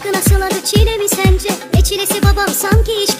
aşkın asıladı çile mi sence? Ne çilesi babam sanki iş